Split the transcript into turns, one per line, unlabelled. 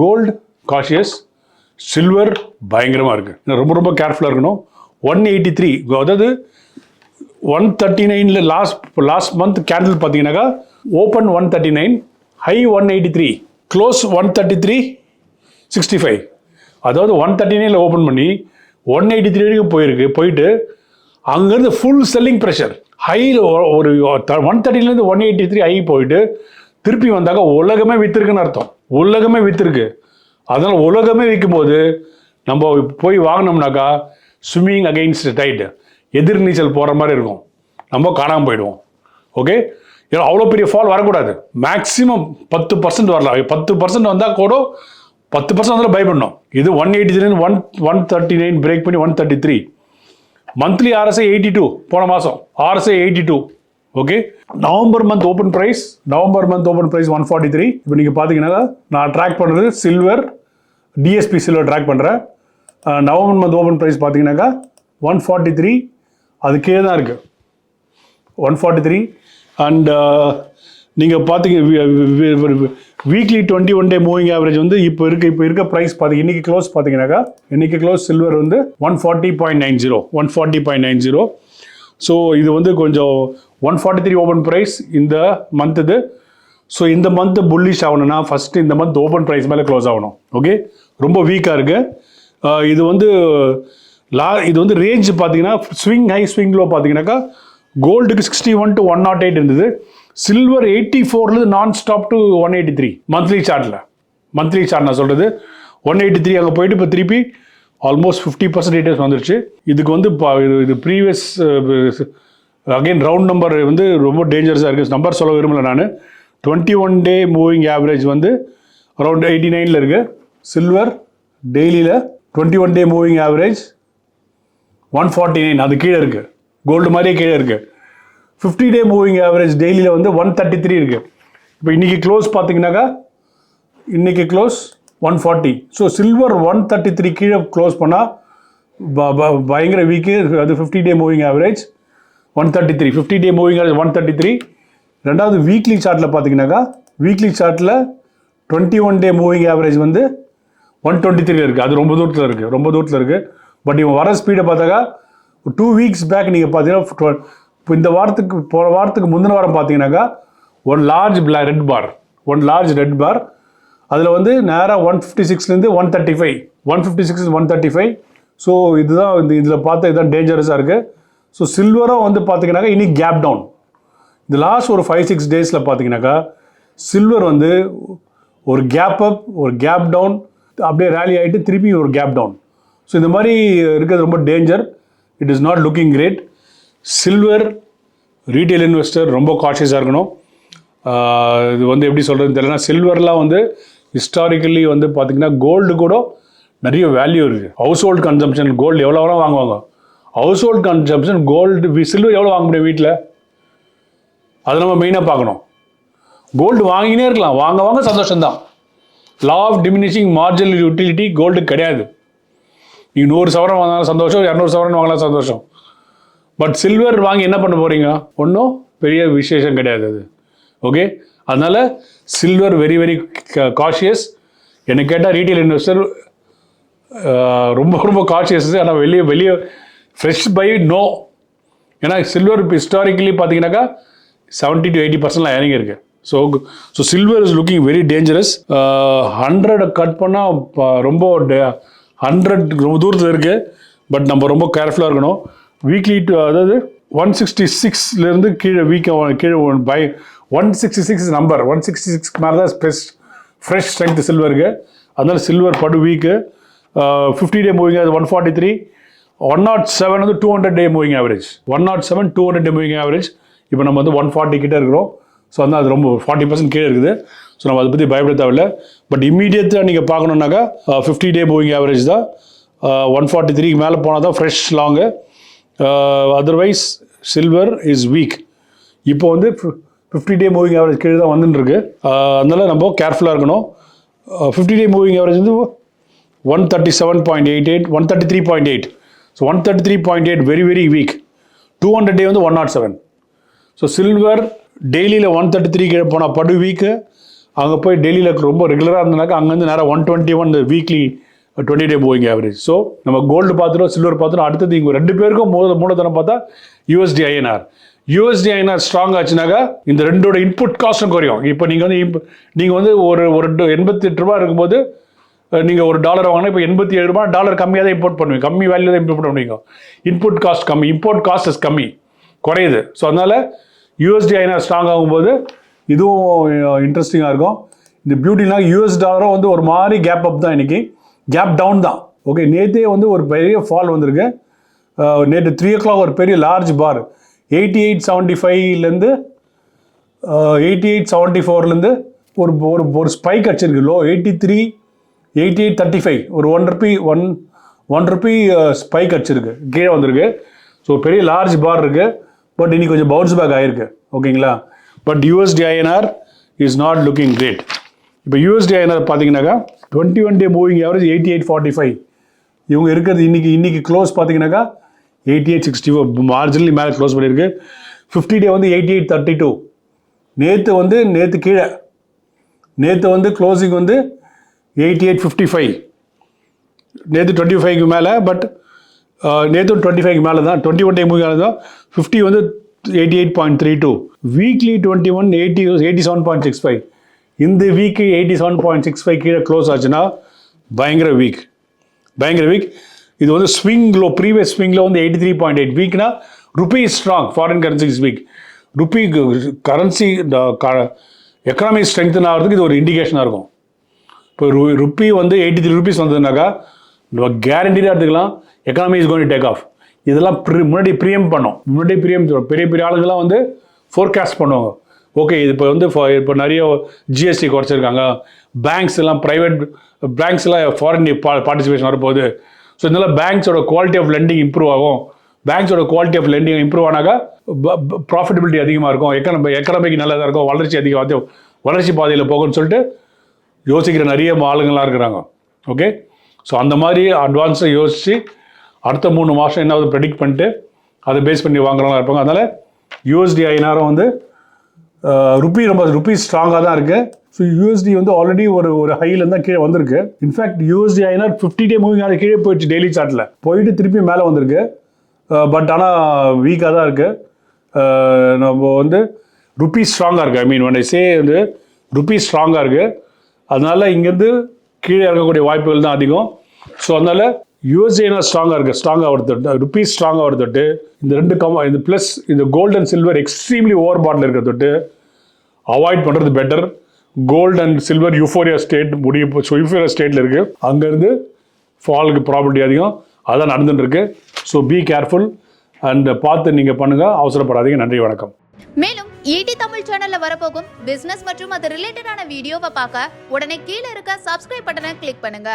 Gold cautious silver பயங்கரமாக இருக்குது ரொம்ப ரொம்ப கேர்ஃபுல்லாக இருக்கணும். ஒன் எயிட்டி த்ரீ அதாவது ஒன் தேர்ட்டி நைனில் லாஸ்ட் லாஸ்ட் மந்த் கேண்டில் பார்த்தீங்கன்னாக்கா open one thirty nine high one eighty three close one thirty three sixty five அதாவது ஒன் தேர்ட்டி நைனில் ஓப்பன் பண்ணி ஒன் எயிட்டி த்ரீ வரைக்கும் போயிருக்கு. போயிட்டு அங்கேருந்து ஃபுல் செல்லிங் ப்ரெஷர் ஹையில் ஒரு ஒன் தேர்ட்டிலேருந்து ஒன் எயிட்டி த்ரீ ஹை போயிட்டு திருப்பி வந்தாக்க உலகமே விற்றுருக்குன்னு அர்த்தம். உலகமே விற்றுருக்கு அதனால் உலகமே விற்கும்போது நம்ம போய் வாங்கினோம்னாக்கா ஸ்விம்மிங் அகெயின்ஸ்ட் டைட் எதிர் நீச்சல் போகிற மாதிரி இருக்கும். நம்ம காணாமல் போயிடுவோம். ஓகே ஏன்னா அவ்வளோ பெரிய ஃபால் வரக்கூடாது. மேக்ஸிமம் பத்து பர்சன்ட் வரலாம். பத்து பர்சன்ட் வந்தால் கூட பத்து பர்சன்ட் வந்தாலும் பை பண்ணோம் இது one eighty three one one thirty nine break பண்ணி one thirty three monthly RSI eighty two போன மாதம் RSI eighty two okay November month open price November month open price one forty three இப்போ நீங்கள் பார்த்தீங்கன்னா நான் track பண்ணுறது silver DSP silver track பண்ணுறேன் November month open price பார்த்தீங்கன்னாக்கா one forty three அது கீழே தான் இருக்குது ஒன் ஃபார்ட்டி த்ரீ அண்ட் நீங்கள் பார்த்தீங்க weekly twenty one day moving average வந்து இப்போ இருக்க இப்போ இருக்க ப்ரைஸ் பார்த்தீங்க இன்றைக்கி க்ளோஸ் பார்த்தீங்கன்னாக்கா இன்றைக்கி க்ளோஸ் சில்வர் வந்து one forty point nine zero one forty point nine zero so இது வந்து கொஞ்சம் one forty three open price இந்த மந்த் இது. ஸோ இந்த மந்த் புல்லிஷ் ஆகணும்னா ஃபஸ்ட்டு இந்த மந்த் ஓப்பன் ப்ரைஸ் மேலே க்ளோஸ் ஆகணும். ஓகே ரொம்ப வீக்காக இருக்குது இது வந்து லா இது வந்து ரேஞ்ச் பார்த்தீங்கன்னா ஸ்விங் ஹை ஸ்விங் லோ பார்த்தீங்கன்னாக்கா கோல்டுக்கு sixty one to one oh nought eight இருந்தது. சில்வர் எயிட்டி ஃபோர்லேருந்து நான் stop to one eighty three monthly சார்ட்டில் மந்த்லி சார்ட் நான் சொல்கிறது ஒன் எயிட்டி த்ரீ அங்கே போயிட்டு இப்போ திருப்பி ஆல்மோஸ்ட் ஃபிஃப்டி பர்சன்டேஜ் வந்துருச்சு. இதுக்கு வந்து இது இது ப்ரீவியஸ் அகைன் ரவுண்ட் நம்பர் வந்து ரொம்ப டேஞ்சரஸாக இருக்குது நம்பர் சொல்ல விரும்பல நான். Twenty one day moving average வந்து அரௌண்ட் எயிட்டி நைனில் இருக்குது silver டெய்லியில் twenty one day moving average one forty nine அது கீழே இருக்குது கோல்டு மாதிரியே கீழே இருக்குது ஃபிஃப்டி டே மூவிங் ஆவரேஜ் டெய்லியில் வந்து ஒன் தேர்ட்டி த்ரீ இருக்குது இப்போ இன்றைக்கி க்ளோஸ் பார்த்தீங்கன்னாக்கா இன்றைக்கி close one forty so silver one thirty three கீழே க்ளோஸ் பண்ணால் பயங்கர வீக்கு அது fifty day moving average one thirty three fifty day moving average one thirty three ரெண்டாவது வீக்லி சார்ட்டில் பார்த்தீங்கன்னாக்கா வீக்லி சார்ட்டில் twenty one day moving average வந்து one twenty three இருக்குது அது ரொம்ப தூரத்தில் இருக்குது ரொம்ப தூரத்தில் இருக்குது பட் இவன் வர ஸ்பீடை பார்த்தாக்கா டூ வீக்ஸ் பேக் நீங்கள் பார்த்தீங்கன்னா இப்போ இந்த வாரத்துக்கு போன வாரத்துக்கு முந்தின வாரம் பார்த்தீங்கன்னாக்கா ஒன் லார்ஜ் பிளா red bar one large red bar அதில் வந்து நேராக one fifty சிக்ஸ்லேருந்து one thirty five one fifty six one thirty five so இதுதான் இந்த இதில் பார்த்தா இதுதான் டேஞ்சரஸாக இருக்குது ஸோ சில்வரும் வந்து பார்த்தீங்கன்னாக்கா இனி கேப் டவுன் இந்த லாஸ்ட் ஒரு ஃபைவ் சிக்ஸ் டேஸில் பார்த்தீங்கன்னாக்கா சில்வர் வந்து ஒரு கேப் அப் ஒரு கேப் டவுன் அப்படியே ரேலி ஆகிட்டு திருப்பி ஒரு கேப் டவுன் ஸோ இந்த மாதிரி இருக்கிறது ரொம்ப danger it is not looking great silver retail investor ரொம்ப காஷியஸாக இருக்கணும். இது வந்து எப்படி சொல்கிறதுன்னு தெரியலனா சில்வர்லாம் வந்து ஹிஸ்டாரிக்கலி வந்து பார்த்திங்கன்னா கோல்டு கூட நிறைய வேல்யூ இருக்குது ஹவுஸ் ஹோல்டு கன்சம்ஷன் கோல்டு எவ்வளோ வேணால் வாங்குவாங்க. Household consumption gold silver எவ்வளோ வாங்க முடியும் வீட்டில் அதை நம்ம மெயினாக பார்க்கணும். கோல்டு வாங்கினே இருக்கலாம். வாங்க வாங்க சந்தோஷம்தான். Law of diminishing marginal utility gold கிடையாது. நீங்கள் நூறு சவரன் வாங்கினாலும் சந்தோஷம் இரநூறு சவரன் வாங்கினா சந்தோஷம். பட் சில்வர் வாங்கி என்ன பண்ண போகிறீங்க ஒன்றும் பெரிய விசேஷம் கிடையாது அது. ஓகே அதனால் சில்வர் வெரி வெரி காஷியஸ் என்னை கேட்டால் ரீட்டைல் இன்வெஸ்டர் ரொம்ப ரொம்ப காஷியஸ் ஆனால் வெளியே வெளியே ஃப்ரெஷ் பை நோ ஏன்னா சில்வர் இப்போ ஹிஸ்டாரிக்கலி பார்த்தீங்கன்னாக்கா செவன்ட்டி டு எயிட்டி பர்சன்ட்லாம் இறங்கியிருக்கு so so silver is looking very dangerous ஹண்ட்ரடை cut பண்ணால் ரொம்ப ஹண்ட்ரட் ரொம்ப தூரத்தில் இருக்குது பட் நம்ம ரொம்ப கேர்ஃபுல்லாக இருக்கணும். வீக்லி டு அதாவது ஒன் சிக்ஸ்டி சிக்ஸ்லேருந்து கீழே வீக்காக கீழே buy one sixty six number one sixty six மேலே தான் ஸ்பெஸ் ஃப்ரெஷ் ஸ்ட்ரென்த் சில்வருக்கு அதனால சில்வர் படு வீக்கு ஃபிஃப்டி டே மூவிங் அது one forty three one nought seven வந்து two hundred day moving average one nought seven two hundred day moving average இப்போ நம்ம வந்து ஒன் ஃபார்ட்டி கிட்ட இருக்கிறோம். ஸோ வந்து அது ரொம்ப ஃபார்ட்டி பர்சன்ட் கீழே இருக்குது. ஸோ நம்ம அதை பற்றி பயப்பட தேவையில்ல பட் இம்மீடியட்டாக நீங்கள் பார்க்கணுன்னாக்கா ஃபிஃப்டி டே மூவிங் ஆவரேஜ் தான். ஒன் ஃபார்ட்டி த்ரீக்கு மேலே போனால் தான் fresh long otherwise silver is weak இப்போ வந்து ஃபிஃப்டி டே மூவிங் ஆவரேஜ் கீழே தான் வந்துட்டுருக்கு அதனால் நம்ம கேர்ஃபுல்லாக இருக்கணும். ஃபிஃப்டி டே மூவிங் ஆவரேஜ் வந்து one thirty seven point eight eight one thirty three point eight so one thirty three point eight very very weak two hundred day வந்து one nought seven so silver டெய்லியில் one thirty three கீழே போனால் படு week அங்கே போய் டெய்லியில் ரொம்ப ரெகுலராக இருந்தனாக்கா அங்கேருந்து நேராக one twenty one weekly twenty day போயிங்க ஆவரேஜ் ஸோ நம்ம கோல்டு பார்த்துட்டோம் சில்வர் பார்த்துட்டோம் அடுத்தது இங்கே ரெண்டு பேருக்கும் மூல மூலதனம் பார்த்தா USD INR USD INR strong ஆச்சுனாக்கா இந்த ரெண்டோட இன்புட் காஸ்ட்டும் குறையும். இப்போ நீங்கள் வந்து imp- நீங்கள் வந்து ஒரு ஒரு எண்பத்தி எட்டு ரூபா இருக்கும்போது நீங்கள் ஒரு டாலர் வாங்கினா இப்போ எண்பத்தி ஏழு ரூபா டாலர் கம்மியாக தான் இம்போர்ட் பண்ணுவீங்க. கம்மி வேல்யூ தான் இம்போர்ட் பண்ணுவீங்க. இன்புட் காஸ்ட் கம்மி. இம்போர்ட் காஸ்ட் இஸ் கம்மி. குறையுது. ஸோ அதனால் யூஎஸ்டி ஐநா ஸ்ட்ராங் ஆகும்போது இதுவும் இன்ட்ரெஸ்டிங்காக இருக்கும். இந்த பியூட்டிலாம் யூஎஸ் டாலரும் வந்து ஒரு மாதிரி கேப் அப் தான் இன்றைக்கி கேப் டவுன் தான். ஓகே நேற்றே வந்து ஒரு பெரிய ஃபால் வந்திருக்கு. நேற்று த்ரீ ஓ கிளாக் ஒரு பெரிய large bar eighty eight seventy ஃபைவ்லேருந்து எயிட்டி எயிட் செவன்ட்டி ஃபோர்லேருந்து ஒரு ஒரு ஒரு ஸ்பைக் அடிச்சிருக்கு. Low eighty three eighty eight thirty five. ஒரு one rupee one one rupee spike அடிச்சிருக்கு. கீழே வந்திருக்கு. ஸோ பெரிய லார்ஜ் பார் இருக்குது பட் இன்னைக்கு கொஞ்சம் பவுன்ஸ் பேக் ஆயிருக்கு. ஓகேங்களா but USD INR is not looking great இப்போ யூஎஸ்டி ஐஎன்ஆர் பார்த்தீங்கன்னாக்கா twenty one day moving average eighty eight forty five. இவங்க இருக்கிறது இன்னைக்கு இன்னைக்கு க்ளோஸ் பார்த்தீங்கன்னாக்கா eighty eight sixty four marginally மேலே க்ளோஸ் பண்ணியிருக்கு. ஃபிஃப்டி டே வந்து எயிட்டி எயிட் தேர்ட்டி டூ நேற்று வந்து நேற்று கீழே. நேற்று வந்து க்ளோசிங் வந்து எயிட்டி எயிட் ஃபிஃப்டி ஃபைவ் நேற்று டுவெண்ட்டி ஃபைவ்க்கு மேலே பட் நேற்று டுவெண்ட்டி ஃபைவ்க்கு மேலே தான் டுவெண்ட்டி ஒன் டே மூவி தான் ஃபிஃப்டி வந்து eighty eight point three two weekly twenty one eighty eighty seven point six five இந்த week eighty seven point six five கீழே க்ளோஸ் ஆச்சுன்னா பயங்கர வீக் பயங்கர வீக் இது வந்து ஸ்விங் லோ ப்ரீவியஸ் ஸ்விங்கில் வந்து eighty three point eight வீக்னா rupee strong foreign currency is weak rupee currency economy strengthen ஆகிறதுக்கு இது ஒரு இண்டிகேஷனாக இருக்கும். இப்போ ரு ருப்பி வந்து எயிட்டி த்ரீ ருபீஸ் வந்ததுனாக்கா நம்ம கேரண்டீடாக எடுத்துக்கலாம். Economy is going take off இதெல்லாம் pre- முன்னாடி ப்ரீஎம் பண்ணோம். முன்னாடி ப்ரீயம் பெரிய பெரிய ஆளுங்கெல்லாம் வந்து ஃபோர்காஸ்ட் பண்ணுவாங்க. ஓகே இது இப்போ வந்து இப்போ நிறைய ஜிஎஸ்டி குறைச்சிருக்காங்க. பேங்க்ஸ் எல்லாம் ப்ரைவேட் பேங்க்ஸ் எல்லாம் ஃபாரின் பார்ட்டிசிபேஷன் வரப்போகுது. ஸோ இதனால பேங்க்ஸோட குவாலிட்டி ஆஃப் லெண்டிங் இம்ப்ரூவ் ஆகும். பேங்க்ஸோட குவாலிட்டி ஆஃப் லெண்டிங் இம்ப்ரூவ் ஆனாக்கா ப்ராஃபிட்டபிலிட்டி அதிகமாக இருக்கும். எக்கனமி எக்கனமிக்கு நல்லதாக இருக்கும். வளர்ச்சி அதிகமாக வளர்ச்சி பாதையில் போகும்னு சொல்லிட்டு யோசிக்கிற நிறைய ஆளுங்களாக இருக்கிறாங்க. ஓகே ஸோ அந்த மாதிரி அட்வான்ஸை யோசித்து அடுத்த மூணு மாதம் என்னாவது ப்ரெடிக்ட் பண்ணிட்டு அதை பேஸ் பண்ணி வாங்குறவங்களா இருப்பாங்க. அதனால் யூஎஸ்டி ஐநாயிரம் வந்து ருப்பி ரொம்ப ருப்பி ஸ்ட்ராங்காக தான் இருக்குது ஸோ யூஎஸ்டி வந்து ஆல்ரெடி ஒரு ஒரு ஹைலேருந்து தான் கீழே வந்திருக்கு. இன்ஃபேக்ட் யூஎஸ்டி ஐநா ஃபிஃப்டி டே மூவிங் ஆனால் கீழே போயிடுச்சு டெய்லி சார்ட்டில் போயிட்டு திருப்பி மேலே வந்திருக்கு. பட் ஆனால் வீக்காக தான் இருக்குது நம்ம வந்து ருப்பி ஸ்ட்ராங்காக இருக்குது ஐ மீன் ஒன் சே வந்து ருப்பி ஸ்ட்ராங்காக இருக்குது அதனால் இங்கேருந்து கீழே இறங்கக்கூடிய வாய்ப்புகள் தான் அதிகம். ஸோ அதனால் யூஎஸ்ஏனா ஸ்ட்ராங்காக இருக்குது ஸ்ட்ராங்காக வருது ருப்பீஸ் ஸ்ட்ராங்காக வருது தொட்டு இந்த ரெண்டு கமா இந்த ப்ளஸ் இந்த gold and silver extremely over பாட்டில் இருக்கிற தொட்டு அவாய்ட் பண்ணுறது better gold and silver euphoria state முடிய யூஃபோரியா ஸ்டேட்டில் இருக்குது அங்கேருந்து ஃபாலுக்கு ப்ராபர்ட்டி அதிகம். அதான் நடந்துட்டு இருக்கு ஸோ பி கேர்ஃபுல் அண்ட் பார்த்து நீங்கள் பண்ணுங்கள் அவசரப்படாதீங்க. நன்றி வணக்கம்.
மேலும் ஈடி தமிழ் சேனல்ல வரப்போகும் பிசினஸ் மற்றும் அது ரிலேட்டடான வீடியோவை பார்க்க உடனே கீழே இருக்க சப்ஸ்கிரைப் பட்டனை கிளிக் பண்ணுங்க.